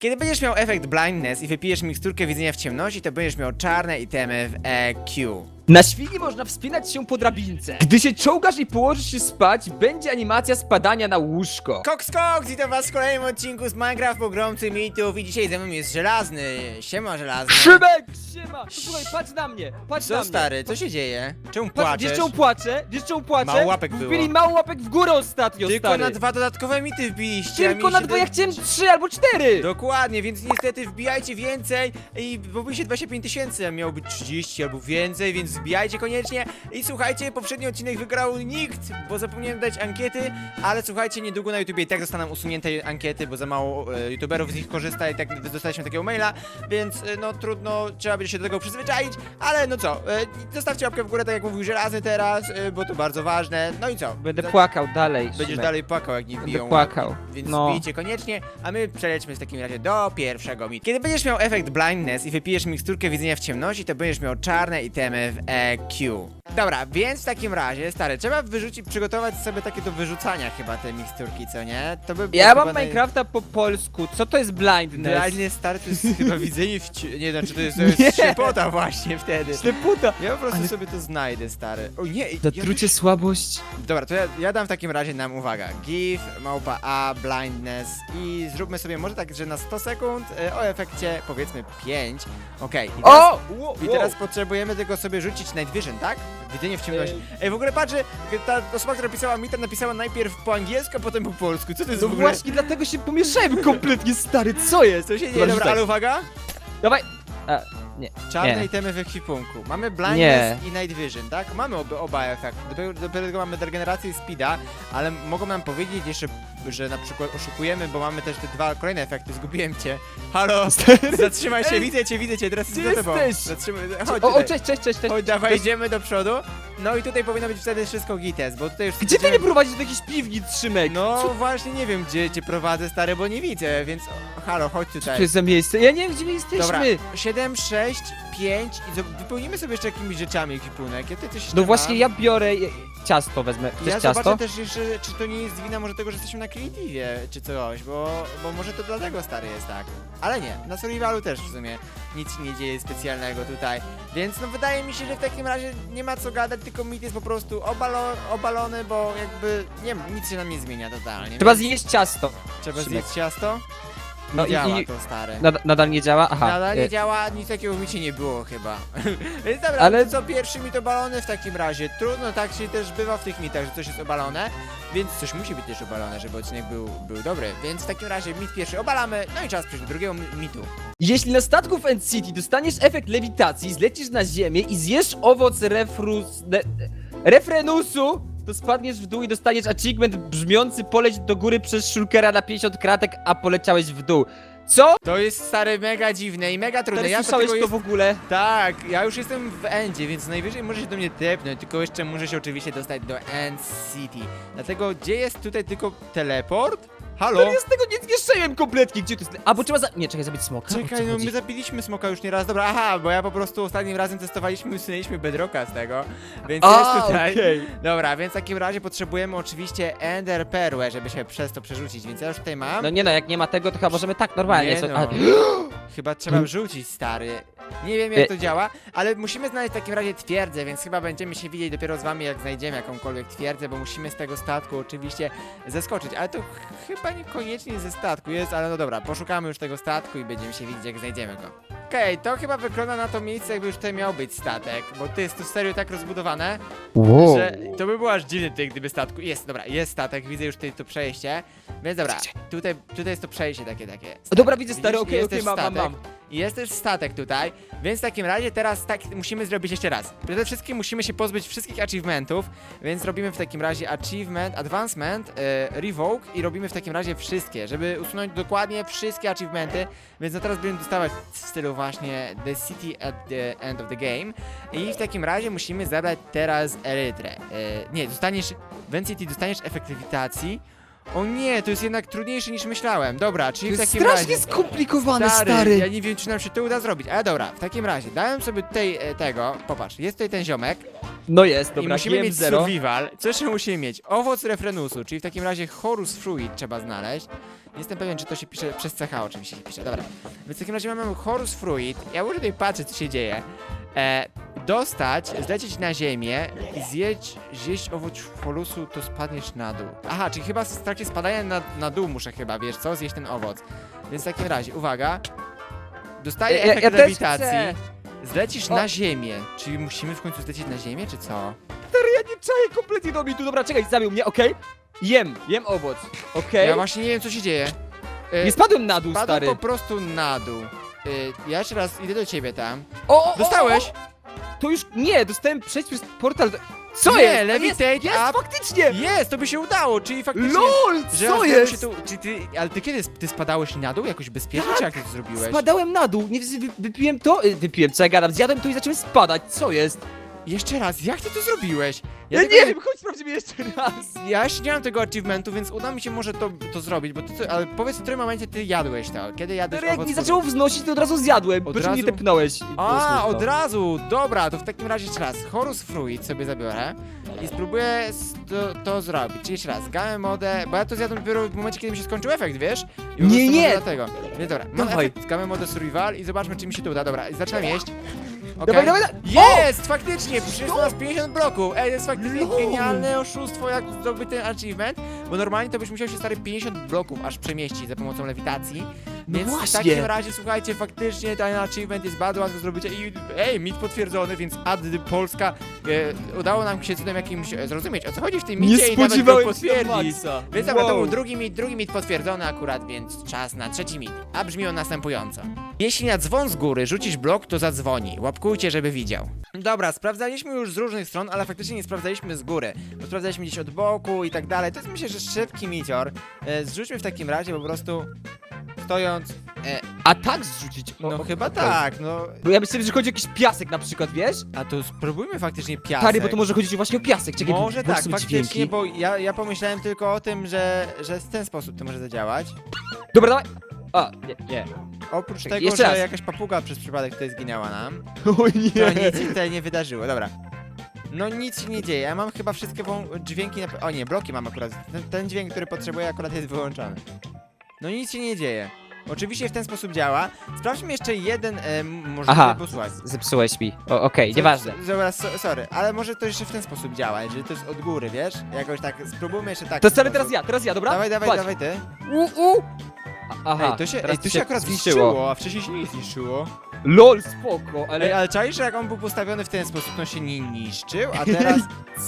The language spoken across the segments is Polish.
Kiedy będziesz miał efekt blindness i wypijesz miksturkę widzenia w ciemności, to będziesz miał czarne itemy w EQ. Na świni można wspinać się po drabince. Gdy się czołgasz i położysz się spać, będzie animacja spadania na łóżko. Koks Koks! Witam was w kolejnym odcinku z Minecraft Pogromcy Mitów i dzisiaj ze mną jest Żelazny. Siema Żelazny. Szymek! Siema! Słuchaj, patrz na mnie! Patrz na Co mnie! stary, co się dzieje? Czemu Patrz, płaczesz? wiesz czemu płaczę? Wiesz czemu płaczę? Mało łapek było. Wbili mało łapek w górę ostatnio, Tylko stary. na dwa dodatkowe mity wbiliście. a Tylko mi na się dwa, ja chciałem trzy albo cztery! Dokładnie, więc niestety wbijajcie więcej i bo się 25 tysięcy, a miało być 30 albo więcej, więc wbijajcie koniecznie i słuchajcie, poprzedni odcinek wygrał nikt, bo zapomniałem dać ankiety, ale słuchajcie, niedługo na YouTubie i tak zostaną usunięte ankiety, bo za mało e, youtuberów z nich korzysta i tak dostaliśmy takiego maila, więc e, no trudno, trzeba będzie się do tego przyzwyczaić, ale no co, e, zostawcie łapkę w górę, tak jak mówił Żelazny teraz, e, bo to bardzo ważne, no i co? Będę Za- płakał dalej, Będziesz Szymek. dalej płakał, jak nie Będę płakał. Więc No. wbijcie koniecznie, a my przejdźmy w takim razie do pierwszego mitu. Kiedy będziesz miał efekt blindness i wypijesz miksturkę widzenia w ciemności, to będziesz miał czarne itemy w EQ. Dobra, więc w takim razie, stary, trzeba wyrzucić, przygotować sobie takie do wyrzucania chyba te miksturki, co nie? To by było Ja chyba mam naj- Minecrafta po polsku, co to jest blindness? Blindness, stary, to jest chyba widzenie w cie... Nie, znaczy to jest, to Nie. jest ślepota właśnie wtedy. Śleputa! Ja po prostu Ale- sobie to znajdę, stary. O nie, ja Zatrucie słabość. Dobra, to ja, ja dam w takim razie nam uwaga. Give, małpa A, blindness i zróbmy sobie może tak, że na 100 sekund e, o efekcie powiedzmy 5. Okej. i teraz- O! I teraz potrzebujemy tylko sobie rzucić Night Vision, tak? Widzenie w ciemności. Ej. W ogóle patrzę, ta osoba, która pisała mi tam napisała najpierw po angielsku, a potem po polsku. Co to jest No w ogóle? właśnie dlatego się pomieszałem kompletnie, stary, co jest? Co się dzieje? Dobra, Dobra, rzucaj. ale uwaga. Dawaj! A, nie. Czarne Nie. itemy w ekwipunku. Mamy blindness Nie. i night vision, tak? Mamy oba, oba efekty. Dopiero, dopiero tego mamy degenerację i speeda, ale mogą nam powiedzieć jeszcze, że na przykład oszukujemy, bo mamy też te dwa kolejne efekty. Zgubiłem cię. Halo! Zatrzymaj się, Ej, widzę cię, widzę cię, teraz gdzie jestem za tobą. jesteś? Zatrzymaj, chodź O, o, tutaj. cześć, cześć, cześć, cześć. Chodź, dawaj, idziemy do przodu. No i tutaj powinno być wtedy wszystko gites, bo tutaj już... Gdzie ty idziemy- nie prowadzisz do jakichś piwnic, Szymek? No Co właśnie nie wiem, gdzie cię prowadzę, stary, bo nie widzę, więc... o, Halo, chodź tutaj. to jest za miejsce? Ja nie wiem, gdzie my jesteśmy. Dobra, 7, 6, 5 i zo- wypełnimy sobie jeszcze jakimiś rzeczami ekipunek. Ja tutaj coś No właśnie, mam. ja biorę je- ciasto wezmę. Chcesz Ja ciasto? zobaczę też jeszcze, czy to nie jest wina może tego, że jesteśmy na Creative, czy coś, bo, bo może to dlatego stary jest tak. Ale nie, na Survivalu też w sumie nic się nie dzieje specjalnego tutaj. Więc no wydaje mi się, że w takim razie nie ma co gadać, tylko mit jest po prostu obalo, obalony, bo jakby nie nic się nam nie zmienia totalnie. Trzeba więc zjeść ciasto. trzeba Szymek. zjeść ciasto? Nie No i- działa i- to stary. Nad, nadal nie działa? Aha. Nadal nie e, działa, nic takiego w micie nie było chyba. Więc dobra, Ale- ale co pierwszy mit obalony w takim razie. Trudno, tak się też bywa w tych mitach, że coś jest obalone, więc coś musi być też obalone, żeby odcinek był, był dobry. Więc w takim razie mit pierwszy obalamy, no i czas przejść do drugiego mi- mitu. Jeśli na statku w End City dostaniesz efekt lewitacji, zlecisz na ziemię i zjesz owoc refrus... Refrenusu, to spadniesz w dół i dostaniesz achievement brzmiący poleć do góry przez shulkera na 50 kratek, a poleciałeś w dół. Co? To jest stary mega dziwne i mega trudne. Teraz Ja słyszałeś to w ogóle? Tak, ja już jestem w Endzie, więc najwyżej może się do mnie tepnąć, tylko jeszcze muszę się oczywiście dostać do End City. Dlatego gdzie jest tutaj tylko teleport? Halo? No ja z tego nie zniszczyłem kompletnie, gdzie to jest... A, bo trzeba za... Nie, czekaj, zabić smoka. O co Czekaj, no chodzi? my zabiliśmy smoka już nie raz. Dobra, aha, bo ja po prostu ostatnim razem testowaliśmy i usunęliśmy bedrocka z tego. Więc A, jest tutaj. okej. Dobra, więc w takim razie potrzebujemy oczywiście Ender Perłę, żeby się przez to przerzucić, więc ja już tutaj mam. No nie no, jak nie ma tego, to chyba możemy tak normalnie. Nie co... no. a, Chyba trzeba wrzucić, stary. Nie wiem jak E- to działa, ale musimy znaleźć w takim razie twierdzę, więc chyba będziemy się widzieć dopiero z wami, jak znajdziemy jakąkolwiek twierdzę, bo musimy z tego statku oczywiście zeskoczyć. Ale to ch- chyba niekoniecznie ze statku jest, ale no dobra, poszukamy już tego statku i będziemy się widzieć, jak znajdziemy go. Okej, to chyba wygląda na to miejsce, jakby już tutaj miał być statek, bo to jest to serio tak rozbudowane, Wow. że to by było aż dziwne tutaj, gdyby statku. Jest, dobra, jest statek, widzę już tutaj to przejście, więc dobra, tutaj, tutaj jest to przejście takie, takie. O, Dobra, widzę stary, okej, okej, mam, mam, statek. mam. I Jest też statek tutaj, więc w takim razie teraz tak musimy zrobić jeszcze raz. Przede wszystkim musimy się pozbyć wszystkich achievementów, więc robimy w takim razie achievement, advancement, e, revoke i robimy w takim razie wszystkie, żeby usunąć dokładnie wszystkie achievementy, więc no teraz będziemy dostawać w stylu właśnie the city at the end of the game i w takim razie musimy zabrać teraz elytrę. E, nie, dostaniesz, w City dostaniesz efekt lewitacji. O nie, to jest jednak trudniejsze niż myślałem. Dobra, czyli To w jest takim strasznie razie... skomplikowane, stary. Ja nie wiem, czy nam się to uda zrobić, ale dobra, w takim razie dałem sobie tutaj e, tego, popatrz, jest tutaj ten ziomek No jest, I dobra, musimy GM mieć zero. survival. Co jeszcze musimy mieć? Owoc refrenusu, czyli w takim razie Horus Fruit trzeba znaleźć. Nie jestem pewien, czy to się pisze przez CH oczywiście się pisze. Dobra. Więc w takim razie mamy Horus Fruit. Ja muszę tutaj patrzeć, co się dzieje. E, dostać, zlecieć na ziemię i zjeść, zjeść owoc holusu, to spadniesz na dół. Aha, czyli chyba w trakcie spadania na, na dół muszę chyba, wiesz co, zjeść ten owoc. Więc w takim razie, uwaga. Dostaję Ja- ja- efekt ja też lewitacji. Zlecisz O. na ziemię. Czyli musimy w końcu zlecieć na ziemię, czy co? Stary, ja nie czaję kompletnie do tu. Dobra, czekaj, zabił mnie, okej? Jem, jem owoc, okej? Ja właśnie nie wiem, co się dzieje. E, Nie spadłem na dół, Spadłem stary. po prostu na dół. E, ja jeszcze raz idę do ciebie tam. O, o, o, Dostałeś? To już, nie, dostałem przejść przez portal. do- Co Nie, jest? Levitate jest, jest, up. faktycznie! Jest, to by się udało, czyli faktycznie... LOL, że co jest? Się tu, czy ty, ale ty kiedy ty spadałeś na dół jakoś bezpiecznie, czy jak ty to zrobiłeś? Spadałem na dół, nie wy, wypiłem to, y, wypiłem, co ja gadam, zjadłem to i zacząłem spadać, co jest? Jeszcze raz, jak ty to zrobiłeś? Ja, tego nie wiem, chodź sprawdzimy jeszcze raz. Ja jeszcze nie mam tego achievementu, więc uda mi się może to, to zrobić, bo ty, ty, ale powiedz w którym momencie ty jadłeś to, kiedy jadłeś Stary, jak owoc mi zaczęło wznosić, to od razu zjadłem, Od po czym mnie razu? tepnąłeś. i było A, smutno. od razu! Dobra, to w takim razie jeszcze raz. Horus Fruit sobie zabiorę i spróbuję s- to, to zrobić. Czyli jeszcze raz, gamę modę, bo ja to zjadłem dopiero w momencie, kiedy mi się skończył efekt, wiesz? I po Nie, prostu nie! może Dlatego. Więc dobra, mam Dawaj. efekt gamę modę survival i zobaczmy, czy mi się to uda. Dobra, zaczynam jeść. Dawaj, dawaj, dawaj. Jest! Faktycznie! Przyszło nas 50 bloków! Ej, to jest faktycznie Lol. genialne oszustwo, jak zdobyć ten achievement, bo normalnie to byś musiał się stary 50 bloków aż przemieścić za pomocą lewitacji. No Więc w właśnie. takim razie, słuchajcie, faktycznie ten achievement jest bardzo łatwo zrobić i ej, mit potwierdzony, więc ad Polska e, udało nam się cudem jakimś e, zrozumieć, o co chodzi w tym Nie micie i nawet go spodziewałem się potwierdzić. Maxa. Więc dobra, to był drugi mit, drugi mit potwierdzony akurat, więc czas na trzeci mit. A brzmi on następująco. Jeśli na dzwon z góry rzucisz blok, to zadzwoni. Łapkujcie, żeby widział. Dobra, sprawdzaliśmy już z różnych stron, ale faktycznie nie sprawdzaliśmy z góry. Bo sprawdzaliśmy gdzieś od boku i tak dalej. To jest myślę, że szybki micior. E, zrzućmy w takim razie po prostu stojąc. E, A tak zrzucić? no o- chyba okej. tak, no. Bo ja myślałem, że chodzi o jakiś piasek na przykład, wiesz? A to spróbujmy faktycznie piasek. Stary, bo to może chodzić właśnie o piasek. Czekaj, Może tak, faktycznie, dźwięki. bo ja, ja pomyślałem tylko o tym, że, że w ten sposób to może zadziałać. Dobra, dawaj. A, nie, nie. Oprócz Czekaj, tego, jeszcze że raz. jakaś papuga przez przypadek tutaj zginęła nam, O to nie. nic się tutaj nie wydarzyło, dobra. No nic się nie dzieje, ja mam chyba wszystkie wą- dźwięki na... O nie, bloki mam akurat, ten, ten dźwięk, który potrzebuję akurat jest wyłączony. No nic się nie dzieje. Oczywiście w ten sposób działa. Sprawdźmy jeszcze jeden e, możliwy, Aha, bo słuchaj. zepsułeś mi. O, okej, nieważne. Dobra, so, sorry, ale może to jeszcze w ten sposób działa, jeżeli to jest od góry, wiesz? Jakoś tak, spróbujmy jeszcze tak. To stary, teraz ja, teraz ja, dobra? Dawaj, dawaj, dawaj ty. U, u. A, aha, ej, to się, teraz ej, to się akurat zniszczyło, a wcześniej się nie zniszczyło. LOL, spoko, Ale, ale... ale czaisz, że jak on był postawiony w ten sposób, to on się nie niszczył, a teraz...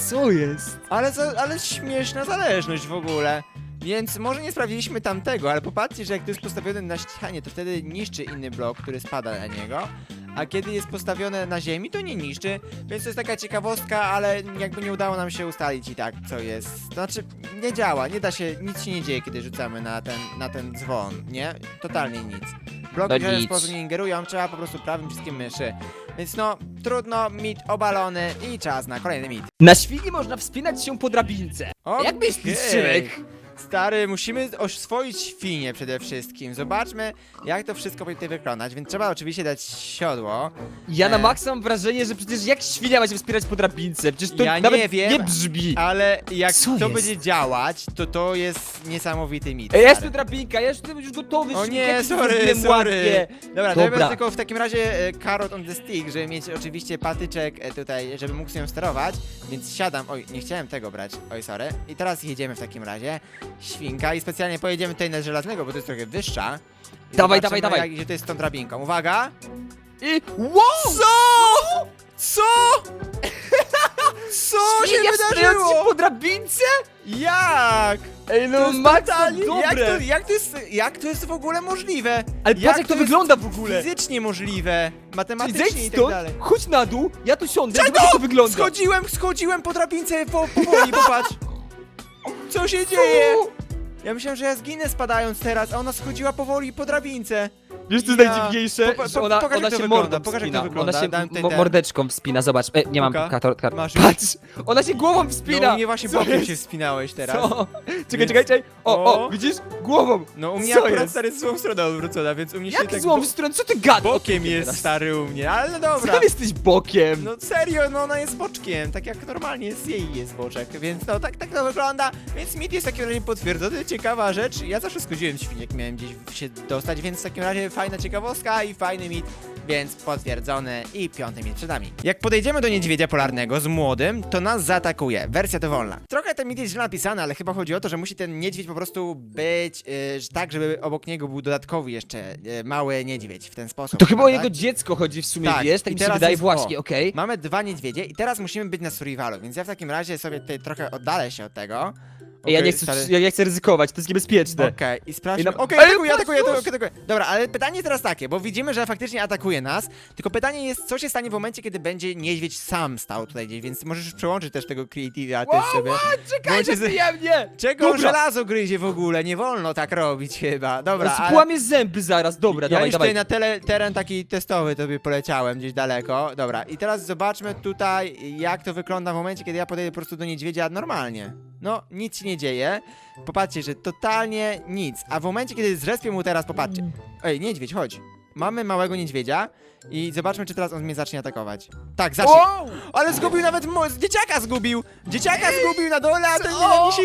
Co jest? Ale, za, ale śmieszna zależność w ogóle. Więc może nie sprawdziliśmy tamtego, ale popatrzcie, że jak to jest postawione na ścianie, to wtedy niszczy inny blok, który spada na niego. A kiedy jest postawione na ziemi, to nie niszczy. Więc to jest taka ciekawostka, ale jakby nie udało nam się ustalić i tak, co jest. To znaczy, nie działa, nie da się, nic się nie dzieje, kiedy rzucamy na ten, na ten dzwon, nie? Totalnie nic. Bloki No w żaden nic. sposób nie ingerują, trzeba po prostu prawym wszystkim myszy. Więc no, trudno, mit obalony i czas na kolejny mit. Na świni można wspinać się po drabince. O, Jak myślisz, okej. Szymek? Stary, musimy oswoić świnie przede wszystkim. Zobaczmy, jak to wszystko będzie wyglądać, więc trzeba oczywiście dać siodło. Ja na E. maksa mam wrażenie, że przecież jak świnia ma się wspierać po drabince? Przecież to Ja nie nawet wiem, nie brzmi. Ale jak Co to jest? będzie działać, to to jest niesamowity mit. Ej, jest tu stary. drabinka, ja już jestem już gotowy. O nie, jak to sorry, zrobiłem sorry. ładnie. Dobra, Dobra. Dobra. tylko w takim razie e, carrot on the stick, żeby mieć oczywiście patyczek e, tutaj, żeby mógł się sterować, więc siadam, oj, nie chciałem tego brać, oj, sorry. I teraz jedziemy w takim razie, świnka i specjalnie pojedziemy tutaj na żelaznego, bo to jest trochę wyższa. I Dawaj, zobaczymy, dawaj, dawaj. Jak, gdzie to jest z tą drabinką, uwaga! I... Wow! Co? Co? Co się Świnia wspierając się wydarzyło? po drabince? Jak? Ej, To no totalnie- dobre. jak to, jak, to jest, jak to jest w ogóle możliwe? Ale patrz jak to jest wygląda w ogóle. Fizycznie możliwe, Czyli matematycznie zejdź i tak stąd, dalej. chodź na dół, ja tu siądę, jak to wygląda. Schodziłem, schodziłem po drabince po, powoli, popatrz. Co się dzieje? Ja myślałem, że ja zginę spadając teraz, a ona schodziła powoli po drabince. Wiesz co jest Ja. najdziwniejsze? Po- po- ona, pokaż, ona jak to się wygląda, mordą pokaż, jak to wspina. wygląda. Ona się Dam tutaj mo- ten. mordeczką wspina, zobacz. E, nie mam Puka. kator, kar... Masz już? Patrz! Ona się głową wspina! No u mnie właśnie Co bokiem jest? się wspinałeś teraz. Co? Czekaj, Więc- czekaj, czekaj. O, o, O. widzisz? Głową! No u mnie Co akurat jest? stary jest złą stroną odwrócona, więc u mnie się Jak tak złą bo- stronę? Co ty gadasz? bokiem jest stary u mnie, ale no dobra. Sam jesteś bokiem! No serio, no ona jest boczkiem, tak jak normalnie jest jej jest boczek, więc no tak, tak to wygląda, więc mit jest w takim razie potwierdzony, ciekawa rzecz, ja zawsze schodziłem świnie, jak miałem gdzieś się dostać, więc w takim razie fajna ciekawostka i fajny mit, więc potwierdzony i piąty mit przed nami. Jak podejdziemy do niedźwiedzia polarnego z młodym, to nas zaatakuje, wersja dowolna. Trochę ten mit jest źle napisany, ale chyba chodzi o to, że musi ten niedźwiedź po prostu być yy, tak, żeby obok niego był dodatkowy jeszcze yy, mały niedźwiedź w ten sposób. To chyba o jego dziecko chodzi w sumie, Tak, wiesz? Tak i mi się teraz wydaje jest- właśnie, o. okej. Mamy dwa niedźwiedzie i teraz musimy być na survivalu, więc ja w takim razie sobie tutaj trochę oddalę się od tego. Ja Okej, nie chcę, stary. ja nie chcę ryzykować, to jest niebezpieczne. Okej, i sprawdźmy. I na- Okej, Ej, patrz, atakuję, atakuję. Dobra, ale pytanie teraz takie, bo widzimy, że faktycznie atakuje nas, tylko pytanie jest, co się stanie w momencie, kiedy będzie niedźwiedź sam stał tutaj gdzieś, więc możesz przełączyć też tego creative'a też sobie. Czekaj, Bądź mnie! Czego on Dobra. żelazo gryzie w ogóle? Nie wolno tak robić chyba. Dobra, ale... Spłamie zęby zaraz, dobra, ja dawaj, już dawaj. tutaj na tele, teren taki testowy tobie poleciałem gdzieś daleko. Dobra, i teraz zobaczmy tutaj, jak to wygląda w momencie, kiedy ja podejdę po prostu do niedźwiedzia normalnie. No, nic się nie dzieje. Popatrzcie, że totalnie nic. A w momencie, kiedy zrespię mu teraz, popatrzcie. Ej, niedźwiedź, chodź. Mamy małego niedźwiedzia i zobaczmy, czy teraz on mnie zacznie atakować. Tak, zacznie. Wow! Ale zgubił nawet mo- dzieciaka zgubił! Dzieciaka zgubił na dole, a ten Co? się...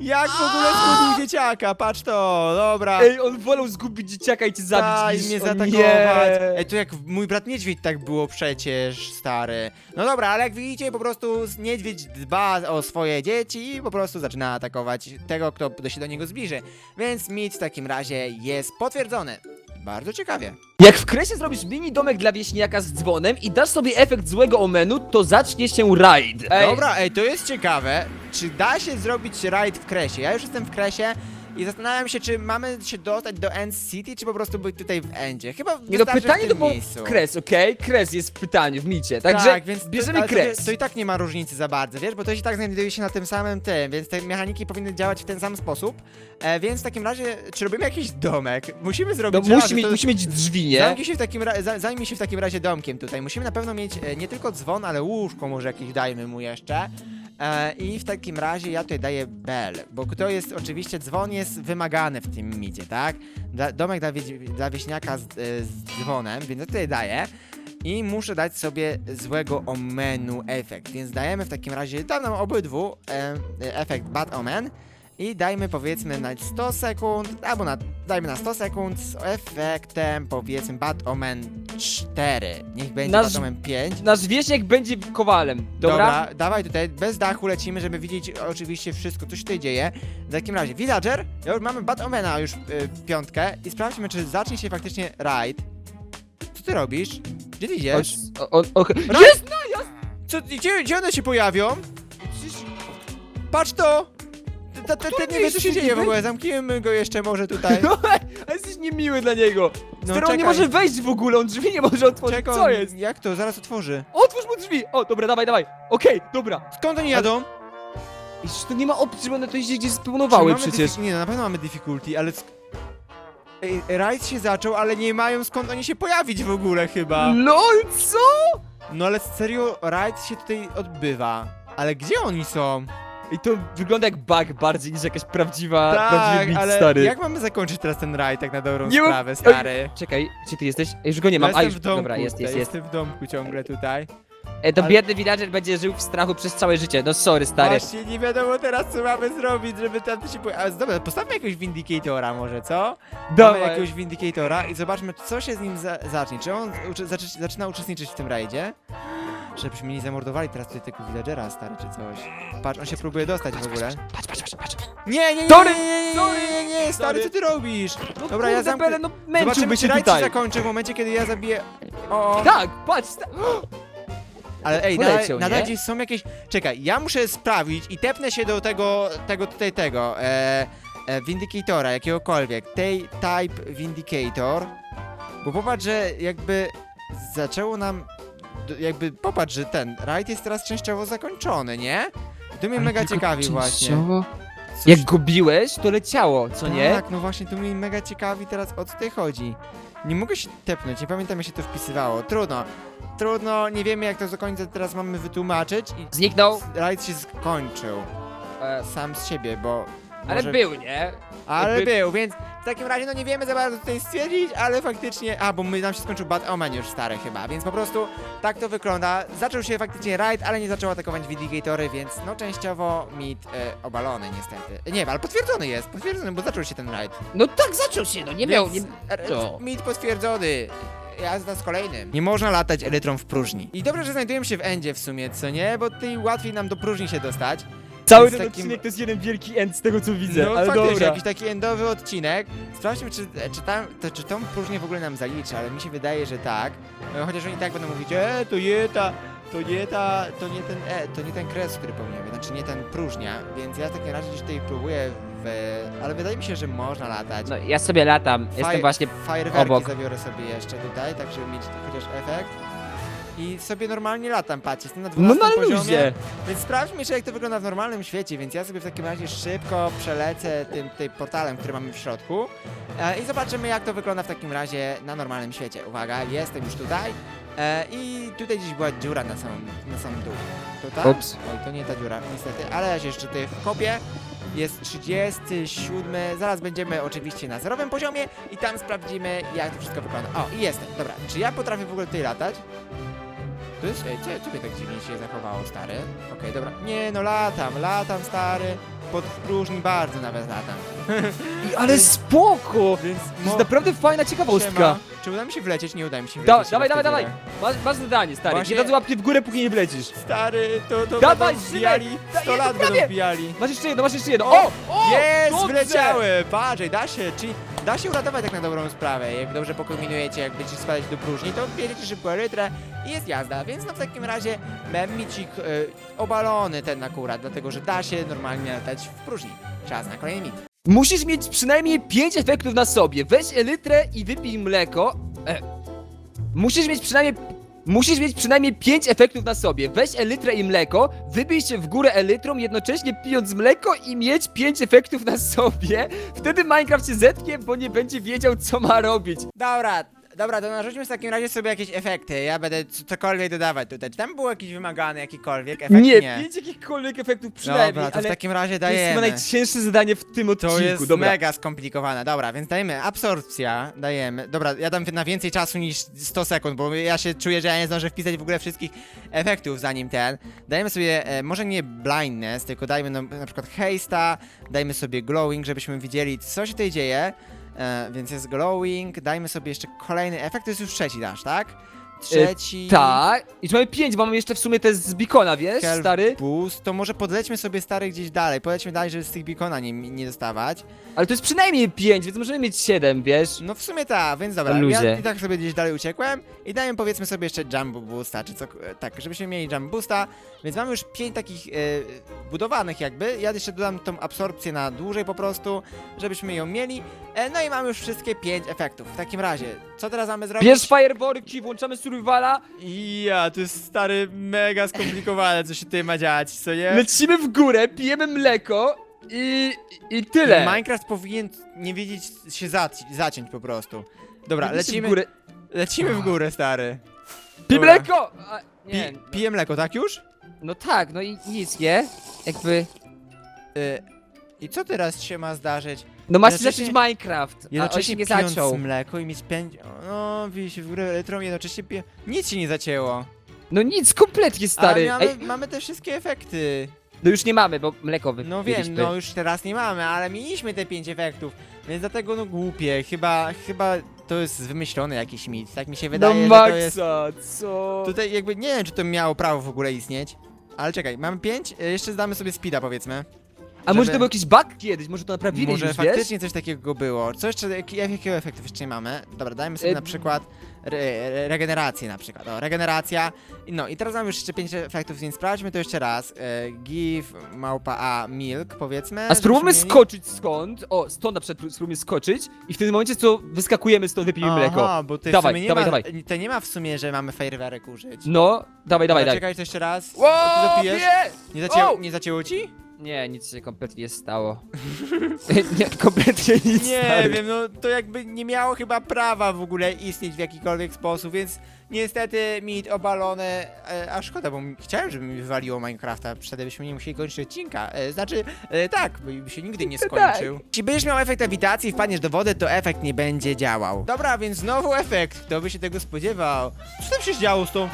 Jak w ogóle zgubił dzieciaka? Patrz to, dobra. Ej, on wolał zgubić dzieciaka i cię zabić niż... mnie zaatakować. nie. Ej, to jak mój brat niedźwiedź tak było przecież, stary. No dobra, ale jak widzicie, po prostu niedźwiedź dba o swoje dzieci i po prostu zaczyna atakować tego, kto się do niego zbliży. Więc mit w takim razie jest potwierdzony. Bardzo ciekawie. Jak w kresie zrobisz mini domek dla wieśniaka z dzwonem i dasz sobie efekt złego omenu, to zacznie się raid. Ej, Dobra, ej, to jest ciekawe. Czy da się zrobić raid w kresie? Ja już jestem w kresie i zastanawiam się, czy mamy się dostać do End City, czy po prostu być tutaj w Endzie. Chyba Nie no, wystarczy pytanie w to tym było miejscu. kres, okej? Kres jest w pytaniu, w micie, także tak, więc bierzemy ale kres. To, to i tak nie ma różnicy za bardzo, wiesz, bo to i tak znajduje się na tym samym tym, więc te mechaniki powinny działać w ten sam sposób. E, więc w takim razie, czy robimy jakiś domek? Musimy No, zrobić musi, razem, mieć, to- musi mieć drzwi, nie? Zamknij się, w takim ra- za- zajmij się w takim razie domkiem tutaj. Musimy na pewno mieć e, nie tylko dzwon, ale łóżko może jakieś dajmy mu jeszcze. E, I w takim razie ja tutaj daję bell, bo to jest oczywiście dzwon jest wymagany w tym midzie, tak? Domek dla, dla wieśniaka z, e, z dzwonem, więc ja tutaj daję. I muszę dać sobie złego omenu efekt, więc dajemy w takim razie, dam nam obydwu e, e, efekt bad omen i dajmy powiedzmy na 100 sekund, albo na, dajmy na 100 sekund z efektem powiedzmy bad omen 4, niech będzie Nasz- bad omen 5. Nasz wieśniak będzie kowalem, dobra? dawaj tutaj, bez dachu lecimy, żeby widzieć oczywiście wszystko, co się tutaj dzieje. W takim razie, villager, ja już mamy bad omena już y, piątkę i sprawdźmy, czy zacznie się faktycznie raid. Co ty robisz? Gdzie ty idziesz? O, o, o, jest! Co, gdzie, gdzie one się pojawią? Patrz to! Te- te- te- Nie wiem, co się dzieje w ogóle, zamknijmy go jeszcze może tutaj. No, a jesteś niemiły dla niego. No, Stary, on nie może wejść w ogóle, on drzwi nie może otworzyć, Czekaj, co jest? Jak to? Zaraz otworzy. Otwórz mu drzwi! O, dobra, dawaj, dawaj. Okej, dobra. Skąd oni jadą? I to nie ma opcji, żeby one to gdzieś gdzieś Czy spawnowały mamy przecież. diffi- Nie, no na pewno mamy difficulty, ale... sk- Ej, się zaczął, ale nie mają skąd oni się pojawić w ogóle chyba. LOL, co? No ale serio, raid się tutaj odbywa. Ale gdzie oni są? I to wygląda jak bug bardziej niż jakaś prawdziwa, tak, prawdziwy beat, ale stary. jak mamy zakończyć teraz ten raid tak na dobrą Nie mam- sprawę, stary? Czekaj, gdzie ty jesteś? Ja Już go nie mam, ja a jestem już, w domku, dobra, jest, tutaj, jest, jest. Jestem w domku ciągle tutaj. E, to ale- biedny villager będzie żył w strachu przez całe życie, no sorry, stary. Właśnie nie wiadomo teraz co mamy zrobić, żeby tam się pojawić. Dobra, postawmy jakiegoś Vindicatora może, co? Mamy Dawaj. jakiegoś Vindicatora i zobaczmy co się z nim za zacznie. Czy on uczy zaczy zaczyna uczestniczyć w tym rajdzie? Żebyśmy nie zamordowali teraz tutaj tego villagera, stary, czy coś. Patrz, on się próbuje dostać w ogóle. Patrz, patrz, patrz, patrz. Nie, nie, nie, Sorry, nie, nie, nie, nie, nie, stary, co ty robisz? No Dobra, ja kurde, zamknę- Bele, no Zobaczymy, męczyłby czy się rajd się tutaj. zakończy w momencie, kiedy ja zabiję... O, Tak, patrz, sta- ale ej, nadal, Poleciał, nadal nie? gdzieś są jakieś... Czekaj, ja muszę sprawić i tepnę się do tego, tego tutaj, tego, e, e, Vindicatora, jakiegokolwiek, tej type Vindicator, bo popatrz, że jakby zaczęło nam, d- jakby, popatrz, że ten raid jest teraz częściowo zakończony, nie? To mnie mega ciekawi właśnie. Częściowo? Jak go biłeś, to leciało, co nie? Tak, no właśnie, to mnie mega ciekawi teraz o co tutaj chodzi. Nie mogę się tepnąć, nie pamiętam jak się to wpisywało. Trudno. Trudno, nie wiemy jak to do końca teraz mamy wytłumaczyć i Zniknął, rajd się skończył. e, Sam z siebie, bo... ale może- był, nie? Ale jakby- był, więc w takim razie no nie wiemy za bardzo tutaj stwierdzić, ale faktycznie... A, bo my, nam się skończył Bad Omen już stary chyba, więc po prostu tak to wygląda. Zaczął się faktycznie raid, ale nie zaczął atakować Vindigatory, więc no częściowo mit e, obalony niestety. Nie, ale potwierdzony jest, potwierdzony, bo zaczął się ten raid. No tak zaczął się, no nie miał, nie... Więc, co? e, Mit potwierdzony. Jazda z kolejnym. Nie można latać elytrą w próżni. I dobrze, że znajdujemy się w endzie w sumie, co nie? Bo tutaj łatwiej nam do próżni się dostać. Cały ten takim- odcinek to jest jeden wielki end z tego co widzę, no ale faktycznie, dobra. jakiś taki endowy odcinek. Sprawdźmy, czy, czy, tam, to, czy tą próżnię w ogóle nam zaliczy, ale mi się wydaje, że tak. No, chociaż oni tak będą mówić, e, to nie ta, to nie ta, to nie ten, e, to nie ten kres, który powinienem, znaczy nie ten próżnia, więc ja w takim razie gdzieś tutaj próbuję ale wydaje mi się, że można latać. No ja sobie latam, jestem Faj- właśnie... Fajerwerki obok. zabiorę sobie jeszcze tutaj, tak żeby mieć chociaż efekt. I sobie normalnie latam, patrz, jestem na 12 No na poziomie, luzie. więc sprawdźmy jeszcze jak to wygląda w normalnym świecie, więc ja sobie w takim razie szybko przelecę tym tutaj portalem, który mamy w środku e, i zobaczymy jak to wygląda w takim razie na normalnym świecie. Uwaga, jestem już tutaj e, i tutaj gdzieś była dziura na samym, na samym dół. Tutaj? Ups. Oj, to nie ta dziura, niestety, ale ja się jeszcze tutaj wkopię. Jest 37, zaraz będziemy oczywiście na zerowym poziomie i tam sprawdzimy jak to wszystko wygląda. O, i jestem, dobra. Czy ja potrafię w ogóle tutaj latać? To jest, ej, mnie tak dziwnie się zachowało, stary? Okej, dobra. Nie no, latam, latam, stary. Pod próżni bardzo nawet latam. Ale spoko! Więc To jest naprawdę fajna ciekawostka. Siema. Czy uda mi się wlecieć? Nie uda mi się Da, wlecieć. dawaj, chyba dawaj, w tę dawaj! dziurę. Masz, masz zadanie, stary. Właśnie- Nie dadzą łapki w górę, póki nie wlecisz. Stary, to, to Dawaj, będą Szymek! wbijali. Da- 100 jest, lat będą wbijali. Masz jeszcze jedno, masz jeszcze jedno. O! o Jest, dobrze! wleciały! Patrz, ej, da się, czyli da się uratować tak na dobrą sprawę. Jak dobrze pokombinujecie, jak będziecie spadać do próżni, to bierzecie szybko elytrę i jest jazda. Więc no w takim razie micik y, obalony ten akurat, dlatego że da się normalnie latać w próżni. Czas na kolejny mit. Musisz mieć przynajmniej 5 efektów na sobie. Weź elytrę i wypij mleko. E. Musisz mieć przynajmniej. Musisz mieć przynajmniej 5 efektów na sobie. Weź elytrę i mleko, wybij się w górę elytrą, jednocześnie pijąc mleko i mieć 5 efektów na sobie. Wtedy Minecraft się zetnie, bo nie będzie wiedział, co ma robić. Dobra, dobra, to narzućmy w takim razie sobie jakieś efekty. Ja będę c- cokolwiek dodawać tutaj. Czy tam był jakiś wymagany jakikolwiek efekt? nie, nie. 5 jakichkolwiek efektów przynajmniej. Dobra, to w ale takim razie to jest chyba dajemy. najcięższe zadanie w tym odcinku. To jest Dobra. mega skomplikowane. Dobra, więc dajemy absorpcja, dajemy. Dobra, ja dam na więcej czasu niż 100 sekund, bo ja się czuję, że ja nie zdążę wpisać w ogóle wszystkich efektów zanim ten. Dajemy sobie, e, może nie blindness, tylko dajmy no, na przykład haste'a, dajmy sobie glowing, żebyśmy widzieli, co się tutaj dzieje. E, więc jest glowing, dajmy sobie jeszcze kolejny efekt, to jest już trzeci dasz, tak? Trzeci... Tak, i tu mamy 5, bo mamy jeszcze w sumie te z Bikona, wiesz, Help stary? Boost, to może podlećmy sobie stary gdzieś dalej, polećmy dalej, żeby z tych beacona nie, nie dostawać. Ale to jest przynajmniej 5, więc możemy mieć 7, wiesz? No w sumie tak, więc dobra, ja i tak sobie gdzieś dalej uciekłem. I dajemy powiedzmy sobie jeszcze jump boosta, czy co, e, tak, żebyśmy mieli jump boosta, więc mamy już pięć takich e, budowanych jakby, ja jeszcze dodam tą absorpcję na dłużej po prostu, żebyśmy ją mieli, e, no i mamy już wszystkie pięć efektów, w takim razie, co teraz mamy zrobić? Bierz fireworki, włączamy survivala, Ja, to jest stary mega skomplikowane, co się tutaj ma dziać, co nie? lecimy w górę, pijemy mleko i, i tyle. Minecraft powinien nie wiedzieć się zaci- zaciąć po prostu. Dobra, Lecimy lecimy, w górę. lecimy w górę, stary. Pij Dobra. mleko! A, Pi nie, piję mleko, tak już? no tak, no i nic, nie? Jakby... Y, I co teraz się ma zdarzyć? No masz Jednocześnie- zacząć Minecraft, a on się Jednocześnie nie pijąc zaciął. mleko i mieć pięć... No, wieje się w górę litrą, jednocześnie piję... Nic się nie zacięło. No nic, kompletnie, stary. Ale mamy, Ej, mamy te wszystkie efekty. no już nie mamy, bo mleko wy- No wiem, wypiliśmy. no już teraz nie mamy, ale mieliśmy te pięć efektów. Więc dlatego no głupie, chyba, chyba to jest wymyślony jakiś mit. Tak mi się wydaje, no że to jest... Maxa, co? Tutaj jakby nie wiem, czy to miało prawo w ogóle istnieć. Ale czekaj, mamy pięć, y, jeszcze zdamy sobie speeda powiedzmy. A może to był jakiś bug kiedyś, może to naprawili Może już, faktycznie coś takiego było. Co jeszcze, jaki- jakiego efektów jeszcze nie mamy? Dobra, dajmy sobie E, na przykład re, re, regenerację na przykład. O, regeneracja. I No i teraz mamy już jeszcze pięć efektów, więc sprawdźmy to jeszcze raz. E, give małpa a milk powiedzmy. A spróbujmy żebyśmy mieli- skoczyć skąd, o, stąd na przykład spróbujmy skoczyć i w tym momencie co wyskakujemy stąd, wypijmy mleko. Aha, bo to Dawaj, w sumie nie dawaj, ma, dawaj. To nie ma w sumie, że mamy fajerwerek użyć. No, dawaj, dawaj, Dobra, dawaj. Czekaj to jeszcze raz. A ty dopijesz? nie! Nie zacięło, Wow! nie zacięło ci? Nie, nic się kompletnie nie stało. nie, kompletnie nic Nie stary. wiem, no to jakby nie miało chyba prawa w ogóle istnieć w jakikolwiek sposób, więc niestety mit obalony, e, a szkoda, bo chciałem, żeby mi wywaliło Minecrafta, wtedy byśmy nie musieli kończyć odcinka. E, znaczy, e, tak, by się nigdy nie skończył. Jeśli będziesz miał efekt lewitacji i wpadniesz do wody, to efekt nie będzie działał. Dobra, więc znowu efekt, kto by się tego spodziewał? Co tam się działo z tą...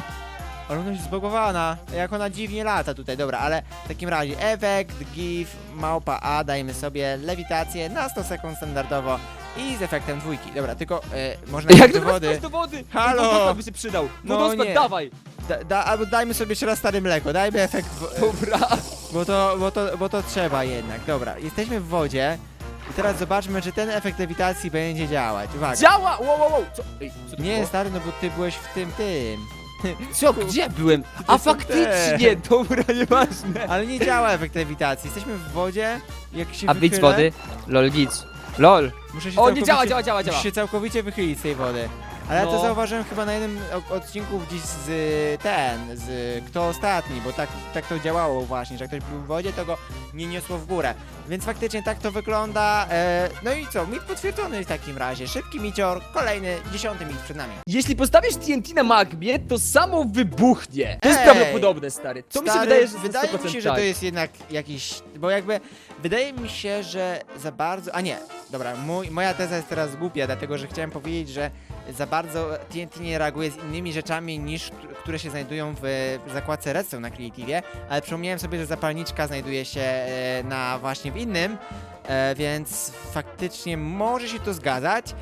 Jest zbagowana, jak ona dziwnie lata tutaj, dobra, ale w takim razie efekt, gif, małpa A, dajmy sobie lewitację na 100 sekund standardowo i z efektem dwójki. Dobra, tylko e, można Jak do wody? do wody? Halo? Wodospad by się przydał. No Wodospad, nie. dawaj. Da, da, albo dajmy sobie jeszcze raz stare mleko, dajmy efekt, w, Dobra. bo, to, bo, to, bo to trzeba jednak. Dobra, jesteśmy w wodzie i teraz zobaczmy, czy ten efekt lewitacji będzie działać. Uwaga. Działa! Wow, wow, wow. Co? Ej, co to Nie, stary, no bo ty byłeś w tym, tym. Co? Gdzie byłem? A są faktycznie, dobra, nieważne. Ale nie działa efekt lewitacji. Jesteśmy w wodzie, jak się A wyjdź z wychylę, wody? Lol, nic. Lol. Muszę się O, nie całkowicie- działa, działa, działa, działa. Musisz się całkowicie wychylić z tej wody. Ale ja to No. zauważyłem chyba na jednym o- odcinku gdzieś z y, ten, z kto ostatni, bo tak, tak to działało właśnie, że jak ktoś był w wodzie, to go nie niosło w górę. Więc faktycznie tak to wygląda. E, no i co, mit potwierdzony w takim razie. Szybki micior, kolejny, dziesiąty mit przed nami. Jeśli postawisz TNT na magmie, to samo wybuchnie. To jest Ej! prawdopodobne, stary. To mi się Stary, wydaje, że wydaje mi 100% się, że tak. to jest jednak jakiś, bo jakby wydaje mi się, że za bardzo, a nie, dobra, mój, moja teza jest teraz głupia, dlatego że chciałem powiedzieć, że za bardzo TNT nie reaguje z innymi rzeczami niż które się znajdują w zakładce Redstone na Creative, ale przypomniałem sobie, że zapalniczka znajduje się e, na właśnie w innym, e, więc faktycznie może się to zgadzać.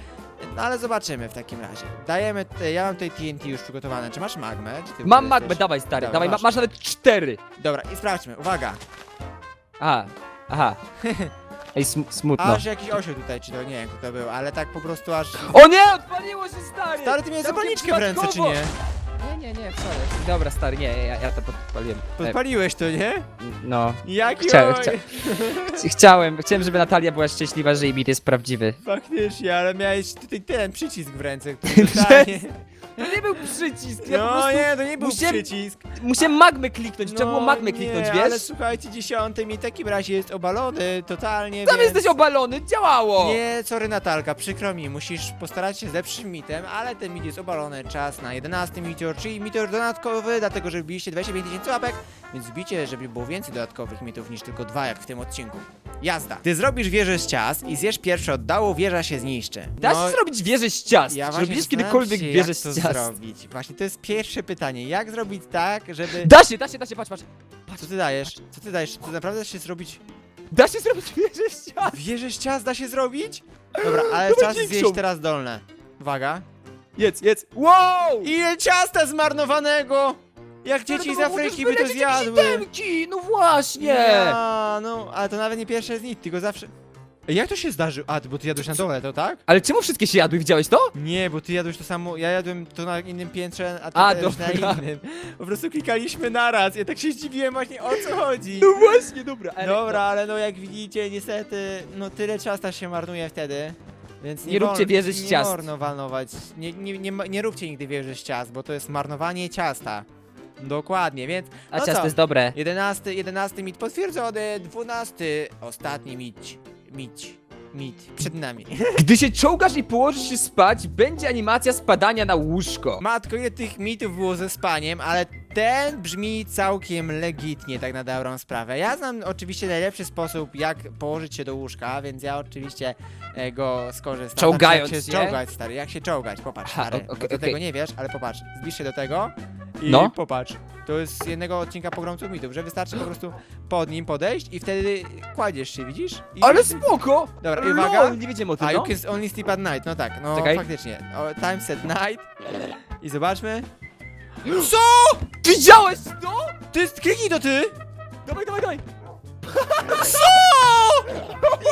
No ale zobaczymy w takim razie. Dajemy, ja mam tutaj TNT już przygotowane. Czy masz magmę? Czy Mam magmę, dawaj stary, Dobra, dawaj, ma, masz. masz nawet cztery. Dobra, i sprawdźmy. Uwaga. Aha, aha. Ej, sm smutno. Aż jakiś osioł tutaj, czy to nie wiem, kto to był, ale tak po prostu aż... O nie, odpaliło się stary! Stary, ty miałeś zapalniczkę w ręce, czy nie? Nie, nie, nie, wcale. Dobra, stary, nie, ja, ja to podpaliłem. E, Podpaliłeś to, nie? no. Jaki Chciałem, oj... chciałem. Chci- Chciałem, chciałem, żeby Natalia była szczęśliwa, że jej bit jest prawdziwy. Faktycznie, ale miałeś tutaj ten przycisk w ręce, który totalnie... To nie był przycisk, ja po No prostu nie, to nie był musiałem- przycisk. musiałem magmę kliknąć, trzeba było No magmę nie, kliknąć, ale wiesz? słuchajcie, dziesiątym i w takim razie jest obalony totalnie, Tam więc... jesteś obalony, działało! Nie, sorry Natalka, przykro mi, musisz postarać się z lepszym mitem, ale ten mit jest obalony, czas na 11 czyli miteor dodatkowy, dlatego że wbiliście 25 tysięcy łapek, więc wbicie, żeby było więcej dodatkowych mitów niż tylko dwa, jak w tym odcinku. Jazda! Gdy zrobisz wieżę z ciast i zjesz pierwsze od dołu, wieża się zniszczy. Da No, się zrobić wieżę z ciast. ja właśnie Robisz zastanawiam kiedykolwiek się, wieżę jak z to ciast? zrobić. Właśnie, to jest pierwsze pytanie, jak zrobić tak, żeby... Da się, da się, da się, patrz, patrz. Co ty dajesz? Co ty dajesz? To naprawdę da się zrobić... Da się zrobić wieżę z ciast! Wieżę z ciast da się zrobić? Dobra, ale Dobra, czas większą. zjeść teraz dolne. Uwaga. Jedz, jedz. Wow! Ile ciasta zmarnowanego! Jak dzieci z Afryki by to zjadły. Temki, no właśnie! Ja, no, ale to nawet nie pierwsze z nich, tylko zawsze... Ej, Jak to się zdarzyło? A, bo ty jadłeś na dole, to tak? Ale czemu wszystkie się jadły? Widziałeś to? Nie, bo ty jadłeś to samo, ja jadłem to na innym piętrze, a ty A, też na dobra. innym. Po prostu klikaliśmy naraz, ja tak się zdziwiłem właśnie o co chodzi. No właśnie, dobra. Dobra, ale no jak widzicie, niestety, no tyle ciasta się marnuje wtedy. Więc nie, Nie róbcie wieży z nie ciast. wolno walnować. Nie, nie, nie, ma- nie róbcie nigdy wieży z ciast, bo to jest marnowanie ciasta. Dokładnie, więc A no ciasto co? jest dobre. 11, 11 mit potwierdzony, 12 ostatni mit, mit, mit przed nami. Gdy się czołgasz i położysz się spać, będzie animacja spadania na łóżko. Matko, ile tych mitów było ze spaniem, ale ten brzmi całkiem legitnie, tak na dobrą sprawę. Ja znam oczywiście najlepszy sposób, jak położyć się do łóżka, więc ja oczywiście e, go skorzystam. Czołgając jak się się? czołgać, stary, jak się czołgać, popatrz, Aha, stary, o- bo okej, ty okej. tego nie wiesz, ale popatrz, zbliż się do tego i No. popatrz. To jest z jednego odcinka pogromców mitów, że wystarczy po prostu pod nim podejść i wtedy kładziesz się, widzisz? I Ale spoko! Dobra, i uwaga. Lol, nie wiedziałem o tym, A you no. can only sleep at night, no tak, no Czekaj. faktycznie. O, time set night. I zobaczmy. Co? Widziałeś to? Ty jest kliknij to ty! Dawaj, dawaj, dawaj! Co?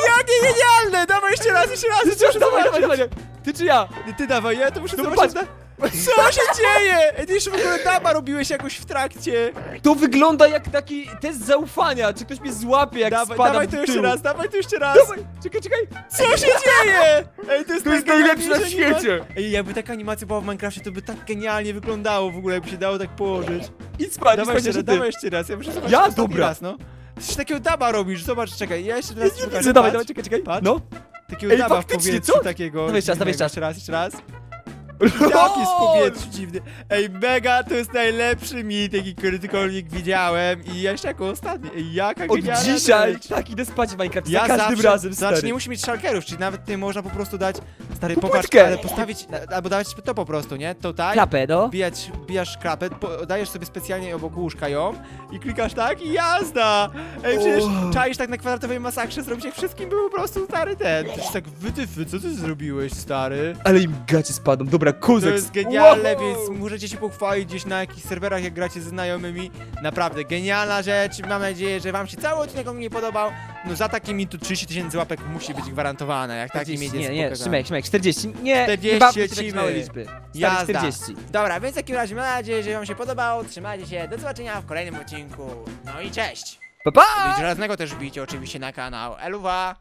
Jakie genialne! Dawaj jeszcze raz, jeszcze raz, jeszcze muszę dawaj, dawaj, dawaj! Ty czy ja? Ty, ty dawaj, ja to muszę Dobra, zobaczyć. Na... Co się dzieje? Ej, ty jeszcze w ogóle daba robiłeś jakoś w trakcie. To wygląda jak taki test zaufania, czy ktoś mnie złapie jak Dawaj, spadam dawaj w to tył. jeszcze raz, dawaj to jeszcze raz. Dawaj, czekaj, czekaj! Co się dzieje? Ej, to jest, To jest taka najlepsze na anima- świecie! Ej, jakby taka animacja była w Minecrafcie, to by tak genialnie wyglądało w ogóle, jakby się dało tak położyć. Idź spać, Dawaj idź jeszcze spać raz, ty. dawaj jeszcze raz, ja muszę zobaczyć Ja? ostatni Dobra. raz, no. Coś takiego daba robisz, zobacz, czekaj, ja jeszcze raz ci pokażę, Widzę, dawaj, patrz. dawaj, czekaj, czekaj. Patrz. No. Takiego Ej, daba w faktycznie, powietrzu, co? takiego Dawaj jeszcze raz, dawaj jeszcze raz. Jeszcze raz, jeszcze raz. Jak jest w powietrzu dziwny. Ej, mega, to jest najlepszy mit, jaki kiedykolwiek widziałem i jeszcze jako ostatni. Ej, jaka Od genialna dzisiaj rzecz. tak idę spać w Minecraft Ja za każdym zawsze, razem, stary. Znaczy nie musi mieć szalkerów, czyli nawet ty można po prostu dać, stary, Po popatrz, płytkę. ale postawić, na- albo dawać to po prostu, nie? Tutaj, Klapę, no. Bijać, bijasz klapę, po, dajesz sobie specjalnie obok łóżka ją i klikasz tak i jazda! Ej, przecież O. czaisz tak na kwadratowej masakrze zrobić jak wszystkim był po prostu stary ten. Przecież tak wytyfy, co ty zrobiłeś, stary? Ale im gacie spadną. Dobra, To kozak. jest genialne, Wow. więc możecie się pochwalić gdzieś na jakichś serwerach, jak gracie ze znajomymi. Naprawdę, genialna rzecz. Mam nadzieję, że wam się cały odcinek nie podobał. No za takimi tu 30 tysięcy łapek musi być gwarantowane, jak taki 40, mieć nie, nie. Szymek, Szymek, 40. Nie, 40 nie bawmy się w takie lecimy. małe liczby. Jazda. 40. Dobra, więc w takim razie mam nadzieję, że wam się podobało. Trzymajcie się, do zobaczenia w kolejnym odcinku. No i cześć! Pa, pa! Żelaznego też wbijcie oczywiście na kanał. Eluwa!